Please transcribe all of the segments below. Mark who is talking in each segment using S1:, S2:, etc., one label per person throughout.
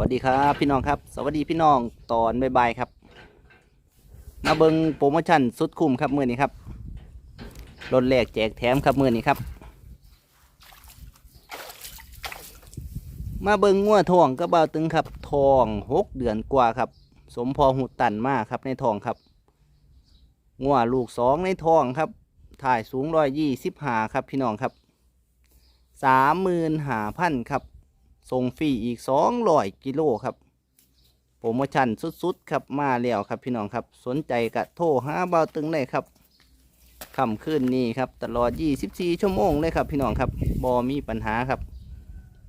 S1: วัสดีครับพี่น้องครับ สวัสดีพี่น้องตอนบ่ายๆครับ มาเบิงโปรโมชั่นสุดคุ้มครับมือนี้ครับรถแรกแจกแถมครับมือนี้ครับ มาเบิงงัวทองก็เบาตึงครับทองหกเดือนกว่าครับ สมพอหุตันมากครับในทองครับงัวลูกสองในทองครับ ถ่ายสูงร้อยยี่สิบหาครับพี่น้องครับสามหมื่นหาพันครับ ส่งฟรีอีกสองร้อยกิโลครับโปรโมชั่นสุดๆครับมาแล้วครับพี่น้องครับสนใจกะโทรหาเบาตึงเลยครับค่ำคืนนี้ครับตลอด 24 ชั่วโมงเลยครับพี่น้องครับบอมีปัญหาครับ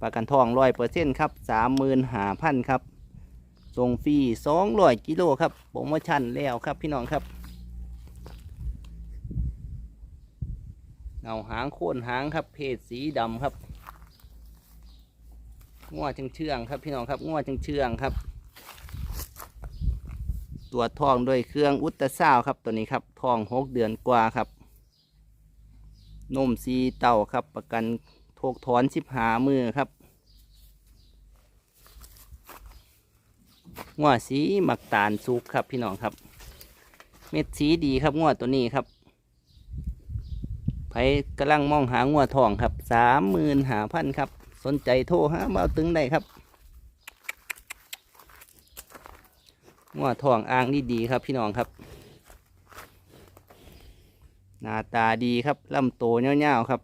S1: ประกันทองร้อยเปอร์เซ็นต์ครับสามหมื่นหาพันครับส่งฟรีสองร้อยกิโลครับโปรโมชั่นแล้วครับพี่น้องครับเงาหางโค่นหางครับเพศสีดำครับ งัวเชื่องครับ พี่น้องครับงัวเชื่องครับ ตัวทองด้วยเครื่องอุตสาวด์ครับตัวนี้ครับทองหกเดือนกว่าครับนมซีเต่าครับ ประกันโทกถอนสิบหามือครับงัวสีหมักตาลสุกครับพี่น้องครับ เม็ดสีดีครับงัวตัวนี้ครับไผกำลังมองหางัวทองครับสามหมื่นหาพันครับ สนใจโทรหาเบาตึงได้ครับงัวทองอ่างนี่ดีครับพี่น้องครับ หน้าตาดีครับลำโตเงี้ยวๆครับ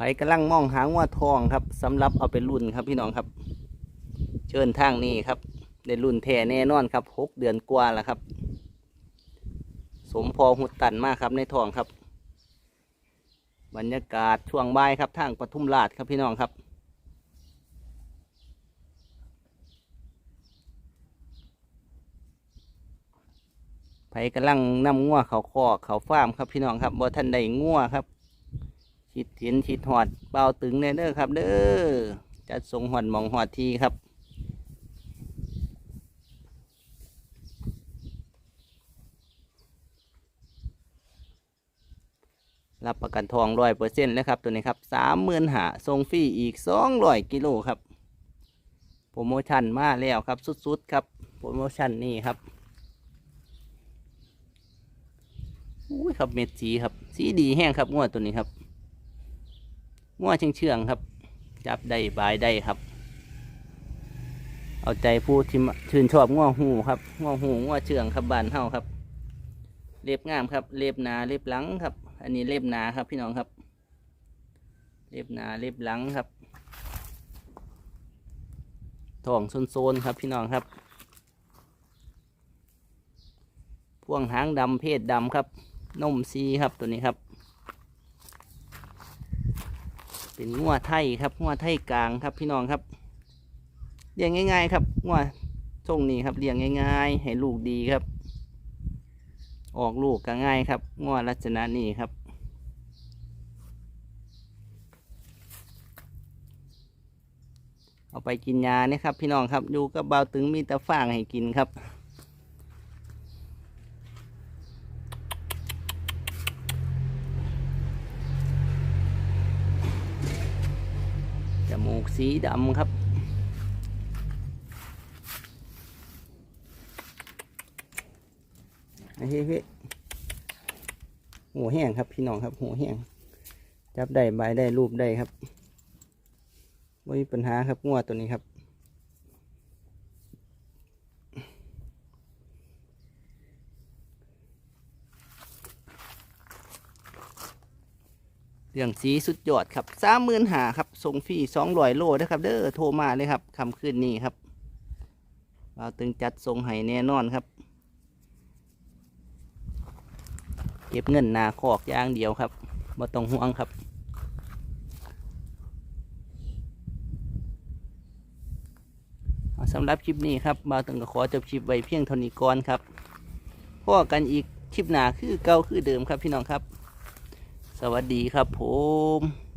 S1: ไผกำลังมองหางัวทองครับสำหรับเอาไปรุ่นครับพี่น้องครับ เชิญทางนี้ครับได้รุ่นแท้แน่นอนครับหกเดือนกว่าแล้วครับ สมพอหุดตันมากครับในทองครับ บรรยากาศช่วงบ่ายครับทางปทุมราชครับพี่น้องครับไผกำลังนำงัวเขาคอเขาฟาร์มครับพี่น้องครับบ่ทันได้งัวครับ ชิดเห็นชิดหอดเบาตึงแน่เด้อครับ เด้อจัดส่งหอดหมองหอดทีครับรับประกันทองร้อยเปอร์เซ็นต์เลยครับตัวนี้ครับสามหมื่นหาส่งฟรีอีกสองร้อยกิโลครับโปรโมชั่นมาแล้วครับ สุดๆครับโปรโมชั่นนี่ครับอุ้ยครับเม็ดสีครับสีดีแห้งครับงวดตัวนี้ครับ งัวเชื่องเชื่องๆครับ จับได้บายได้ครับ เอาใจผู้ที่ชื่นชอบงัวหูครับงัวหูงัวเชื่องครับบานเฮาครับ เล็บงามครับ เล็บหนาเล็บหลังครับ อันนี้เล็บหนาครับพี่น้องครับ เล็บหนาเล็บหลังครับทองโซนๆครับพี่น้องครับพ่วงหางดำเพศดำครับนมซีครับตัวนี้ครับ เป็นงัวไทยครับงัวไทยกลางครับพี่น้องครับเลี้ยงง่าย ๆ ครับงัวทรงนี้ครับเลี้ยงง่าย ๆ ให้ลูกดีครับ ออกลูกก็ง่ายครับงัวลักษณะนี้ครับเอาไปกินยาเนี่ยครับ พี่น้องครับอยู่กับเบาตึงมีแต่ฟางให้กินครับ สีดำครับเฮ้ยเฮ้ยหัวแห้งครับพี่น้องครับหัวแห้งจับได้ใบได้รูปได้ครับไม่มีปัญหาครับงัวตัวนี้ครับ เรื่องสีสุดยอดครับสามหมื่นหาครับส่งฟรีสองร้อยโลนะครับ เด้อโทรมาเลยครับคำคืนนี้ครับเราตึงจัดส่งให้แน่นอนครับ เก็บเงินหนาคอกอย่างเดียวครับบ่ต้องห่วงครับสำหรับคลิปนี้ครับมาตึงก็ขอจบคลิปไว้เพียงเท่านี้ก่อนครับพอกันอีกคลิปหนาคือเก่าคือเดิมครับพี่น้องครับ สวัสดีครับผม